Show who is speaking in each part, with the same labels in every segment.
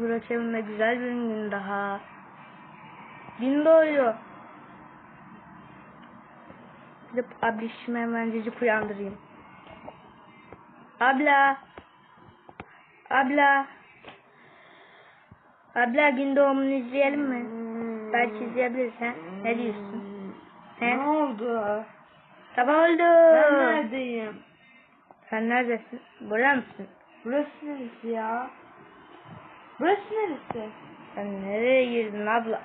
Speaker 1: Burak evimde güzel bir gün daha. Gün doğuyor. Gidip ablişimi hemencecik uyandırayım. Abla. Abla. Abla gün doğumunu izleyelim mi? Belki izleyebilirsen. Ne diyorsun? He?
Speaker 2: Ne oldu?
Speaker 1: Sabah oldu.
Speaker 2: Ben neredeyim?
Speaker 1: Sen neredesin? Burada mısın?
Speaker 2: Burası neresi ya? Burası neresi?
Speaker 1: Sen nereye girdin abla?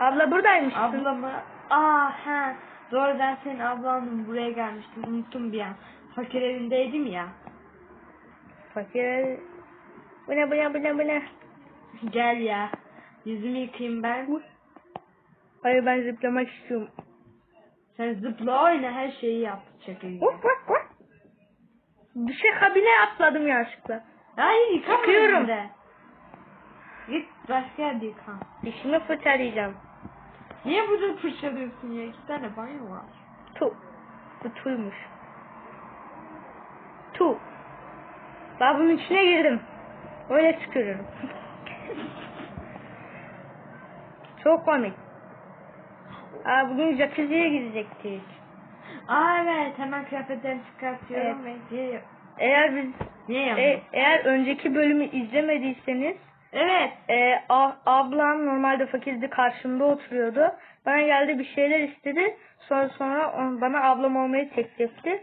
Speaker 1: Abla buradaymışsın.
Speaker 2: Ablamı... Aa he. Doğru ben senin ablanım buraya gelmiştim. Unuttum bir an. Fakir evindeydim ya.
Speaker 1: Fakir. Bu ne bu ne bu ne bu ne?
Speaker 2: Gel ya. Yüzümü yıkayayım ben.
Speaker 1: Hayır ben zıplamak istiyorum.
Speaker 2: Sen zıpla oyna her şeyi yap.
Speaker 1: Vuk vuk vuk. Bir şey kabine atladım yanlışlıkla.
Speaker 2: Hayır yıkama
Speaker 1: Yıkıyorum.
Speaker 2: Git başka yerde yıka.
Speaker 1: Dişimi fırçalayacağım.
Speaker 2: Niye burada fırçalıyorsun ya? İki tane banyo var.
Speaker 1: Tu. Bu tuymuş. Tu. Ben bunun içine girdim. Öyle tükürürüm. Çok komik. Aa, bugün jacuzziye gidecektik.
Speaker 2: Aa evet hemen kıyafetlerini çıkartıyorum ve diye
Speaker 1: Eğer biz
Speaker 2: Niye
Speaker 1: e, eğer önceki bölümü izlemediyseniz
Speaker 2: Evet.
Speaker 1: e, a- ablam normalde fakirdi karşımda oturuyordu. Bana geldi bir şeyler istedi. Sonra sonra on- bana ablam olmayı teklif etti.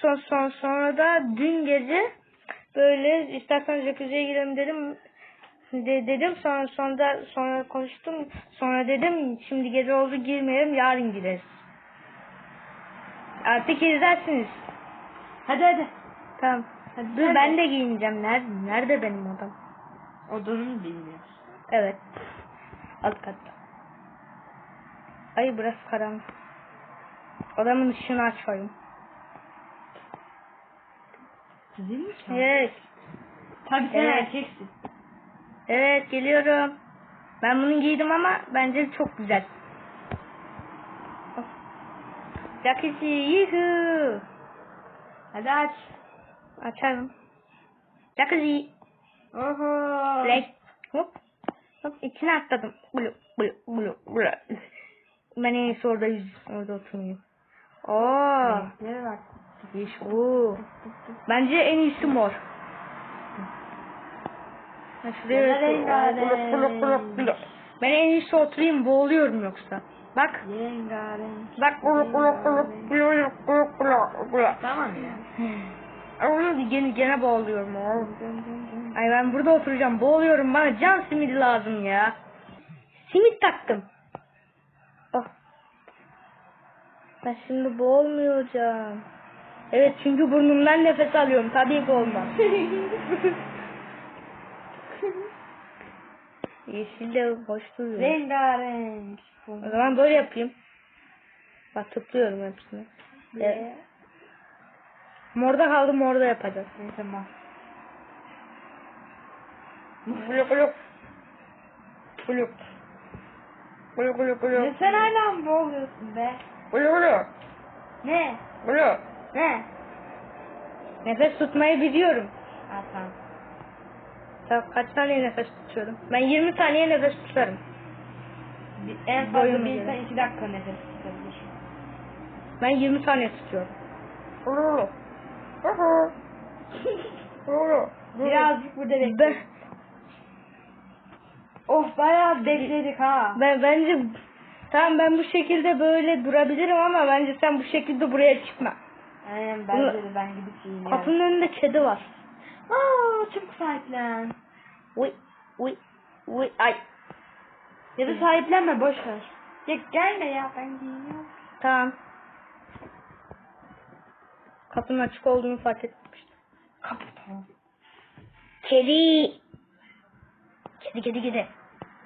Speaker 1: Son, son, sonra da dün gece böyle istersen jacuzziye girelim dedim. De, dedim sonra sonra sonra konuştum. Sonra dedim şimdi gece oldu girmeyelim yarın gireriz. Artık izlersiniz.
Speaker 2: Hadi hadi.
Speaker 1: Tamam.
Speaker 2: Hadi
Speaker 1: Dur ben de giyineceğim. Nerede, nerede benim odam?
Speaker 2: Odanı mı bilmiyorsun?
Speaker 1: Evet. Alt katta. Ay burası karanlık. Odamın ışığını açayım.
Speaker 2: Zil mi?
Speaker 1: Evet.
Speaker 2: Tabii sen
Speaker 1: Evet.
Speaker 2: erkeksin.
Speaker 1: Evet geliyorum. Ben bunu giydim ama bence çok güzel. Jacuzzi yuhu.
Speaker 2: Hadi aç.
Speaker 1: Açarım. Jacuzzi.
Speaker 2: Oho.
Speaker 1: Play. Hop. Hop içine atladım. Bulu bulu bulu bulu. Ben en iyisi orada yüz orada oturmayayım. Oo.
Speaker 2: Renklere bak.
Speaker 1: Yeş. Oo. Bence en iyisi mor. Şuraya. Ben en iyisi oturayım boğuluyorum yoksa. Bak.
Speaker 2: Rengarenk.
Speaker 1: Bak.
Speaker 2: Tamam ya.
Speaker 1: Ay, Gene, gene boğuluyorum. Ay ben burada oturacağım. Boğuluyorum. Bana can simidi lazım ya. Simit taktım. Oh. Ben şimdi boğulmayacağım. Evet çünkü burnumdan nefes alıyorum. Tabii ki olmaz. Yeşil de hoş duruyor.
Speaker 2: Rengarenk.
Speaker 1: O zaman böyle yapayım. Bak tıklıyorum hepsini. Evet. Morda kaldım orada yapacağız.
Speaker 2: Tamam.
Speaker 1: Blok blok. Blok. Blok blok blok.
Speaker 2: Ne sen hala mı boğuluyorsun be?
Speaker 1: Blok blok.
Speaker 2: Ne?
Speaker 1: Blok.
Speaker 2: Ne?
Speaker 1: Nefes tutmayı biliyorum.
Speaker 2: Ha tamam.
Speaker 1: Kaç saniye nefes tutuyorum? Ben 20 saniye nefes tutarım.
Speaker 2: Bir- En fazla bir insan iki dakika nefes tutabilir.
Speaker 1: Ben 20 saniye tutuyorum. Blok. Blok.
Speaker 2: Burada
Speaker 1: Ben,
Speaker 2: bekle. Of bayağı bekledik ha.
Speaker 1: ben bence tamam ben bu şekilde böyle durabilirim ama bence sen bu şekilde buraya çıkma.
Speaker 2: Aynen bence de ben gidip giyiniyorum.
Speaker 1: Kapının önünde kedi var.
Speaker 2: Aa çok sahiplen.
Speaker 1: Uy uy uy ay.
Speaker 2: Ya da sahiplenme boş ver. Ya gelme ya ben giyiniyorum.
Speaker 1: Tamam. Kapının açık olduğunu fark etmiştim.
Speaker 2: Kapı tamam.
Speaker 1: Kedi. Kedi kedi kedi.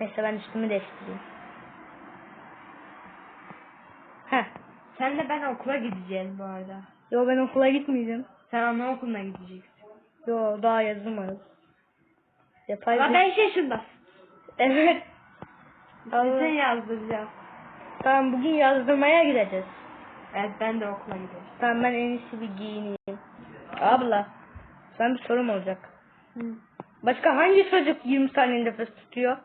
Speaker 1: Neyse ben üstümü değiştireyim. Heh.
Speaker 2: Senle ben okula gideceğiz bu arada.
Speaker 1: Yo ben okula gitmeyeceğim.
Speaker 2: Sen anaokuluna gideceksin.
Speaker 1: Yo daha yazılmadı. Yapay
Speaker 2: Ama
Speaker 1: bir-
Speaker 2: 5 yaşındasın.
Speaker 1: Evet.
Speaker 2: Sen
Speaker 1: Allah.
Speaker 2: yazdıracağım.
Speaker 1: Tamam bugün yazdırmaya gideceğiz.
Speaker 2: Evet ben de okula gideceğim.
Speaker 1: Tamam ben en iyisi bir giyineyim. Abla. Sen bir sorum olacak. Başka hangi çocuk 20 saniye nefes tutuyor?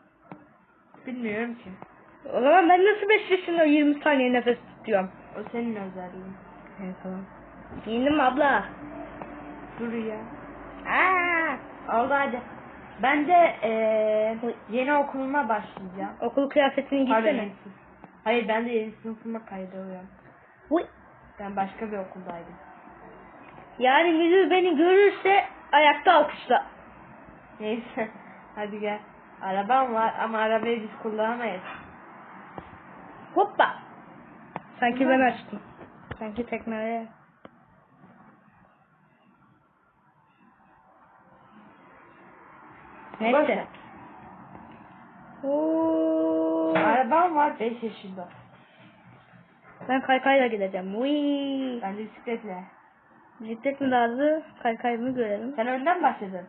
Speaker 2: Bilmiyorum ki.
Speaker 1: O zaman ben nasıl 5 yaşında 20 saniye nefes tutuyorum?
Speaker 2: O senin özelliğin.
Speaker 1: Evet tamam. Giyindim abla?
Speaker 2: Dur ya.
Speaker 1: Aa,
Speaker 2: Oldu hadi. Ben de eee yeni okuluma başlayacağım.
Speaker 1: okul kıyafetini giysene.
Speaker 2: Hayır ben de yeni sınıfıma kaydoluyorum.
Speaker 1: Uy.
Speaker 2: Ben başka bir okuldaydım.
Speaker 1: Yani müdür beni görürse ayakta alkışla.
Speaker 2: Neyse. Hadi gel. Arabam var ama arabayı biz kullanamayız.
Speaker 1: Hoppa. Sanki ben açtım. Sanki tekneye.
Speaker 2: Boş
Speaker 1: Neyse. Oo.
Speaker 2: Arabam var 5 yaşında.
Speaker 1: Ben kaykayla gideceğim. Uy.
Speaker 2: Ben de bisikletle.
Speaker 1: Bisiklet mi hızlı? Kaykay mı görelim.
Speaker 2: Sen önden başladın.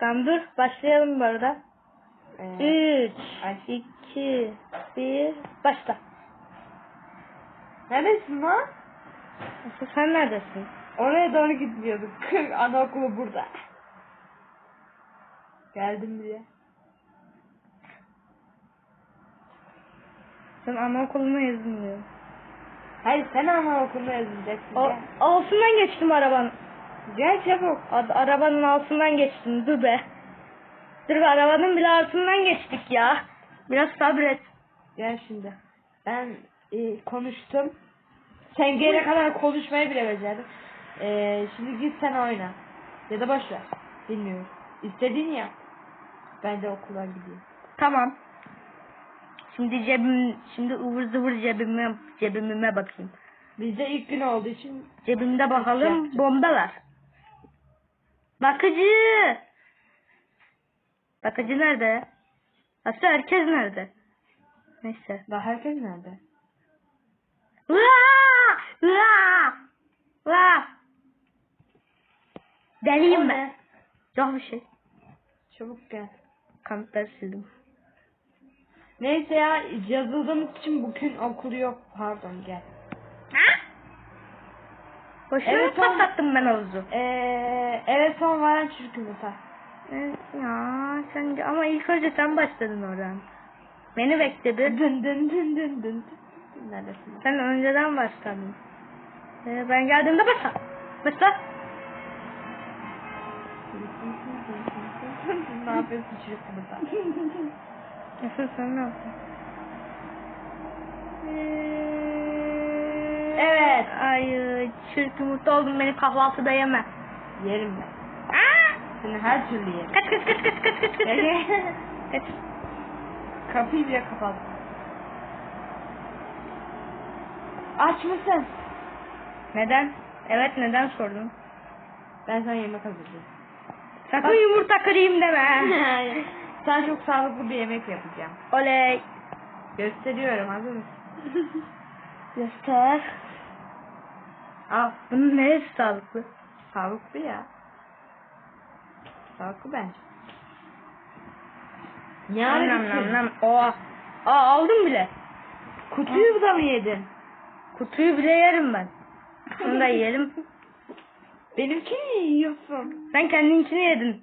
Speaker 1: Tamam dur. Başlayalım bu arada.
Speaker 2: Ee,
Speaker 1: 3,
Speaker 2: Ay.
Speaker 1: 2, 1, başla.
Speaker 2: neredesin lan?
Speaker 1: Asıl sen neredesin?
Speaker 2: Oraya doğru gidiyorduk. Anaokulu burada. Geldim diye.
Speaker 1: Sen anaokuluna diyor.
Speaker 2: Hayır sen anaokuluna yazılacaksın.
Speaker 1: O,
Speaker 2: Gel.
Speaker 1: altından geçtim arabanın.
Speaker 2: Gel çabuk.
Speaker 1: A- arabanın altından geçtim. Dur be. Dur be arabanın bile altından geçtik ya. Biraz sabret.
Speaker 2: Gel şimdi. Ben e, konuştum. Sen gelene kadar konuşmayı bile becerdin. E, şimdi git sen oyna. Ya da boş ver. Bilmiyorum. İstediğin ya. Ben de okula gideyim.
Speaker 1: Tamam. Şimdi cebim, şimdi ıvır zıvır cebime, cebimime bakayım.
Speaker 2: Bizde ilk gün olduğu için
Speaker 1: Cebimde bakalım
Speaker 2: Yapacağım.
Speaker 1: bombalar. Bakıcı. Bakıcı nerede? Aslında herkes nerede? Neyse.
Speaker 2: daha herkes nerede?
Speaker 1: Vaa! Vaa! Vaa! Deliyim ben. Yok bir şey.
Speaker 2: Çabuk gel.
Speaker 1: Kanıtları sildim.
Speaker 2: Neyse ya yazıldığımız için bugün okul yok. Pardon gel.
Speaker 1: Boşuna
Speaker 2: Evet,
Speaker 1: evet,
Speaker 2: oğlum.
Speaker 1: patlattım ben havuzu.
Speaker 2: Ee, eve son veren çocuk yumurta.
Speaker 1: Evet ya sen ama ilk önce sen başladın oradan. Beni bekle bir.
Speaker 2: Dın dın dın dın dın. Neredesin?
Speaker 1: Sen önceden başladın. Ee, ben geldiğimde başla. Başla.
Speaker 2: ne yapıyorsun çocuk yumurta?
Speaker 1: Nasıl sen ne yaptın?
Speaker 2: Evet.
Speaker 1: Ay çürük yumurta oldum beni kahvaltıda yeme.
Speaker 2: Yerim ben.
Speaker 1: Aa!
Speaker 2: Seni her türlü yerim.
Speaker 1: Kaç kaç kaç kaç kaç kaç kaç. Kaç.
Speaker 2: Kapıyı bile kapattım. Aç mısın?
Speaker 1: Neden? Evet neden sordun?
Speaker 2: Ben sana yemek hazırlayayım.
Speaker 1: Sakın
Speaker 2: Bak.
Speaker 1: yumurta kırayım deme.
Speaker 2: Sana çok sağlıklı bir yemek yapacağım.
Speaker 1: Oley.
Speaker 2: Gösteriyorum hazır mısın?
Speaker 1: Göster.
Speaker 2: Al.
Speaker 1: Bunun neresi sağlıklı?
Speaker 2: Sağlıklı ya. Sağlıklı bence. Ne
Speaker 1: Nam nam nam. Oha. Aa aldım bile.
Speaker 2: Kutuyu da mı yedin?
Speaker 1: Kutuyu bile yerim ben. Bunu da yiyelim.
Speaker 2: Benimkini yiyorsun.
Speaker 1: Sen kendininkini yedin.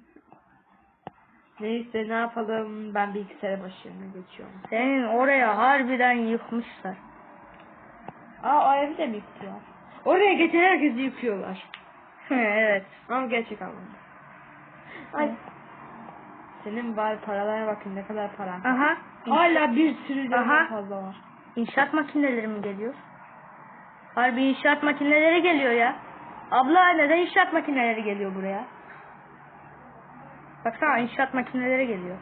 Speaker 2: Neyse ne yapalım ben bilgisayara başlarına geçiyorum.
Speaker 1: Senin oraya harbiden yıkmışlar.
Speaker 2: Aa o evi de mi yıkıyorlar? Oraya geçen herkesi yıkıyorlar.
Speaker 1: evet.
Speaker 2: Ama gerçek anlamda. Ay. Senin bari paralara bakın ne kadar para.
Speaker 1: Aha.
Speaker 2: Hala bir sürü
Speaker 1: Aha.
Speaker 2: daha fazla var.
Speaker 1: İnşaat makineleri mi geliyor? Harbi inşaat makineleri geliyor ya. Abla neden inşaat makineleri geliyor buraya? Baksana inşaat makineleri geliyor.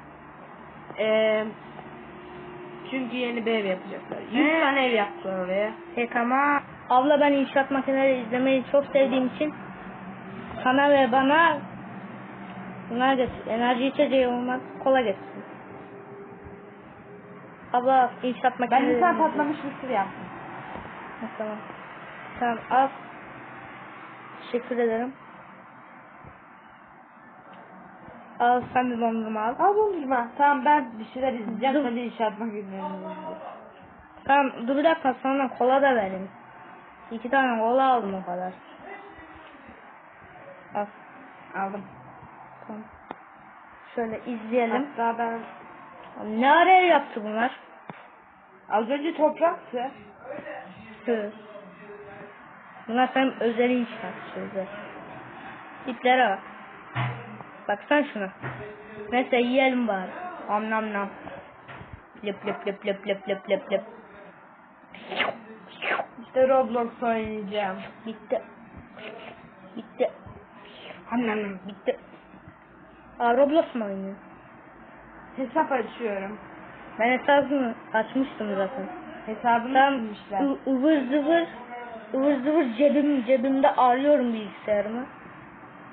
Speaker 2: Ee, çünkü yeni bir ev yapacaklar. 100
Speaker 1: He.
Speaker 2: tane ev yaptılar oraya.
Speaker 1: Peki ama abla ben inşaat makineleri izlemeyi çok sevdiğim için sana ve bana bunlar getir. Enerji içeceği olmaz. Kola getirsin. Abla inşaat
Speaker 2: Ben
Speaker 1: makineleri
Speaker 2: patlamış mısır yaptım.
Speaker 1: Ha, Tamam. Tamam al. Teşekkür ederim. Al sen de dondurma al.
Speaker 2: Al dondurma. Tamam ben bir şeyler izleyeceğim.
Speaker 1: Dur.
Speaker 2: Sen de inşaat makinelerini izle.
Speaker 1: Tamam dur bir dakika sonra kola da verin. İki tane kola aldım o kadar. Al.
Speaker 2: Aldım.
Speaker 1: Tamam. Şöyle izleyelim.
Speaker 2: Hatta ben
Speaker 1: Ne araya yaptı bunlar?
Speaker 2: az önce topraktı.
Speaker 1: Hı. Bunlar senin özel inşaat özel. İplere bak. Baksan şuna. Neyse yiyelim bari. Am nam nam. Lep lep lep lep lep lep lep lep.
Speaker 2: İşte Roblox oynayacağım.
Speaker 1: Bitti. Bitti. Am nam nam. Bitti. Aa Roblox mu oynuyor?
Speaker 2: Hesap açıyorum.
Speaker 1: Ben hesabımı açmıştım zaten.
Speaker 2: Hesabını
Speaker 1: Ben ıvır zıvır ıvır zıvır cebim cebimde arıyorum bilgisayarımı.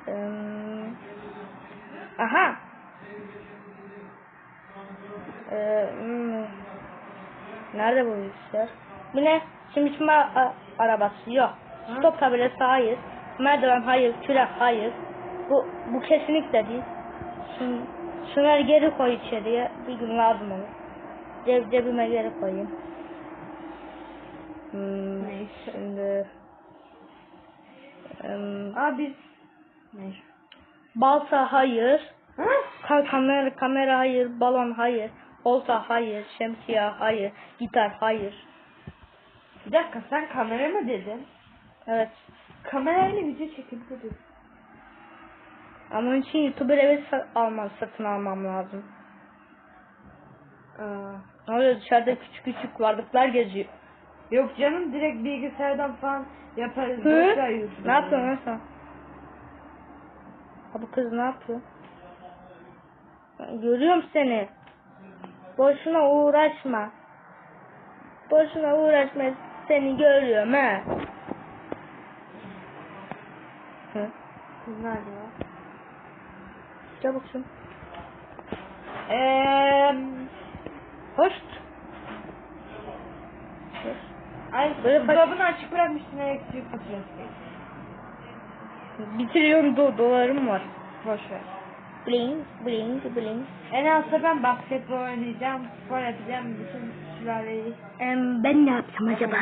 Speaker 1: Ee, aha. Ee, hmm. Nerede bu bilgisayar? Bu ne? Şimdi a- arabası yok. Stop tabelası hayır. Merdiven hayır. Kürek hayır. Bu bu kesinlikle değil. Şimdi şunları geri koy içeriye. Bir gün lazım olur. Ceb, cebime geri koyayım. Hmm,
Speaker 2: Neyse.
Speaker 1: Şimdi em,
Speaker 2: Aa biz Neyse.
Speaker 1: balta hayır.
Speaker 2: Hı?
Speaker 1: Ka- kamera kamera hayır. Balon hayır. Olta hayır. Şemsiye hayır. Gitar hayır.
Speaker 2: Bir dakika sen kamera mı dedin?
Speaker 1: Evet.
Speaker 2: Kamerayla video çekebiliriz.
Speaker 1: Ama onun için YouTuber sa- almam, satın almam lazım.
Speaker 2: Aa.
Speaker 1: Ne oluyor dışarıda küçük küçük varlıklar geziyor.
Speaker 2: Yok canım direkt bilgisayardan falan yaparız.
Speaker 1: Hı? Ne yapıyorsun lan sen? Ha bu kız ne yapıyor? Görüyorum seni. Boşuna uğraşma. Boşuna uğraşma. Seni görüyorum ha. Hı?
Speaker 2: Nerede ya?
Speaker 1: Çabuk şun.
Speaker 2: Eee
Speaker 1: Hoş.
Speaker 2: Ay
Speaker 1: Böyle
Speaker 2: buzdolabını açık bırakmışsın elektrik faturası.
Speaker 1: Bitiriyorum do dolarım var.
Speaker 2: Boş ver.
Speaker 1: Bling bling bling.
Speaker 2: En azından ben basketbol oynayacağım, spor yapacağım, bütün sülaleyi.
Speaker 1: Em, ben ne yapsam acaba?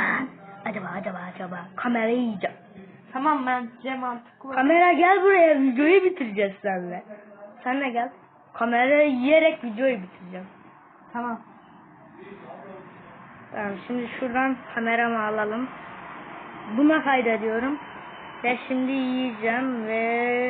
Speaker 1: Acaba acaba acaba. Kamerayı yiyeceğim.
Speaker 2: Tamam ben Cem mantıklı.
Speaker 1: Kamera gel buraya videoyu bitireceğiz seninle. Sen de gel. Kamerayı yiyerek videoyu bitireceğim.
Speaker 2: Tamam.
Speaker 1: Tamam şimdi şuradan kameramı alalım. Buna kaydediyorum. Ve şimdi yiyeceğim ve